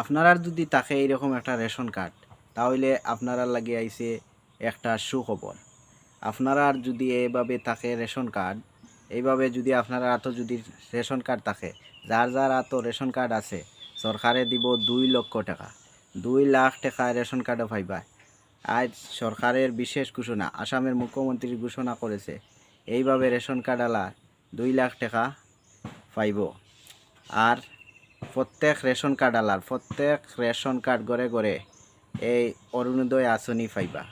আপনারা যদি থাকে এইরকম একটা রেশন কার্ড, তাহলে আপনারা লাগে আইছে একটা সুখবর। আপনারা যদি এইভাবে থাকে রেশন কার্ড এইভাবে যদি আপনারা এত যদি রেশন কার্ড থাকে, যার যার এত রেশন কার্ড আছে, সরকারে দিব দুই লক্ষ টাকা। দুই লাখ টাকা রেশন কার্ডও পাইবা। আজ সরকারের বিশেষ ঘোষণা, আসামের মুখ্যমন্ত্রী ঘোষণা করেছে, এইভাবে রেশন কার্ড আলা দুই লাখ টাকা পাইব। আর প্রত্যেক রেশন কার্ড আলার, প্রত্যেক রেশন কার্ড গড়ে গড়ে এই অরুণোদয় আঁচনি পাইবা।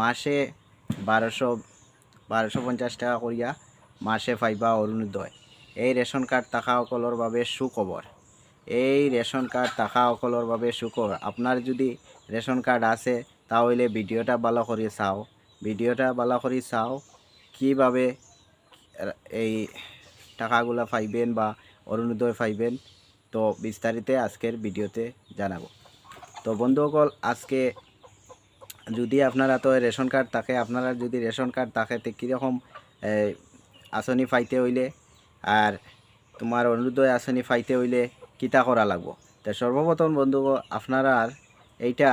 মাসে বারোশো বারোশো পঞ্চাশ টাকা করিয়া মাসে পাইবা অরুণোদয়। এই রেশন কার্ড থাকাসকলৰ বাবে সুখবৰ। এই রেশন কার্ড থাকাসকলৰ বাবে সুখবর আপনার যদি রেশন কার্ড আছে, তাহলে ভিডিওটা ভালো করে চাও। ভিডিওটা ভালো করে চাও কীভাবে এই টাকাগুলো পাইবেন বা অরুণোদয় পাইবেন। তো বিস্তারিত আজকের ভিডিওতে জানাব। তো বন্ধুসকল, আজকে যদি আপনারা তো রেশন কার্ড থাকে, আপনারা যদি রেশন কার্ড থাকে, তো কীরকম আঁচনি পাইতে হইলে? আর তোমার অরুণোদয় আঁচনি পাইতে হইলে কিতা করা লাগবো? তো সর্বপ্রথম বন্ধু আপনারা এইটা,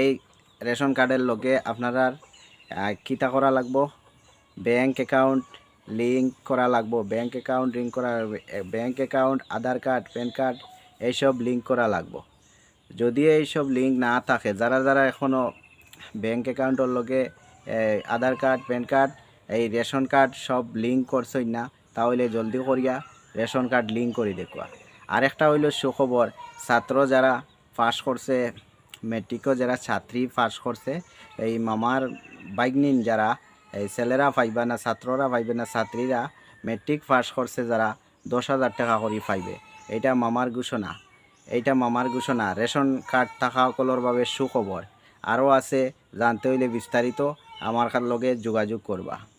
এই রেশন কার্ডের লগে আপনারা কিতা করা লাগবো? ব্যাংক অ্যাকাউন্ট লিঙ্ক করা লাগবো, ব্যাংক অ্যাকাউন্ট লিঙ্ক করা bank account, Aadhaar card, PAN card, এইসব লিঙ্ক করা লাগবো। যদি এইসব লিঙ্ক না থাকে, যারা যারা এখনও ব্যাংক অ্যাকাউন্টের লগে আধার কার্ড, প্যান কার্ড, এই রেশন কার্ড সব লিঙ্ক করছই না, তাহলে জলদি করিয়া রেশন কার্ড লিঙ্ক করে দেখুয়া আরেকটা হইল সুখবর, ছাত্র যারা পাস করছে, মেট্রিকও যারা ছাত্রী পাস করছে, এই মামার বাইগনিন যারা এই ছেলেরা পাইবা না, ছাত্ররা পাইবে না, ছাত্রীরা মেট্রিক পাস করছে যারা দশ হাজার টাকা করে পাইবে। এটা মামার ঘোষণা। এইটা মামার ঘোষণা। রেশন কার্ড থাকাসকলের বাবে সুখবর। আরও আছে, জানতে হইলে বিস্তারিত আমার লগে যোগাযোগ করবা।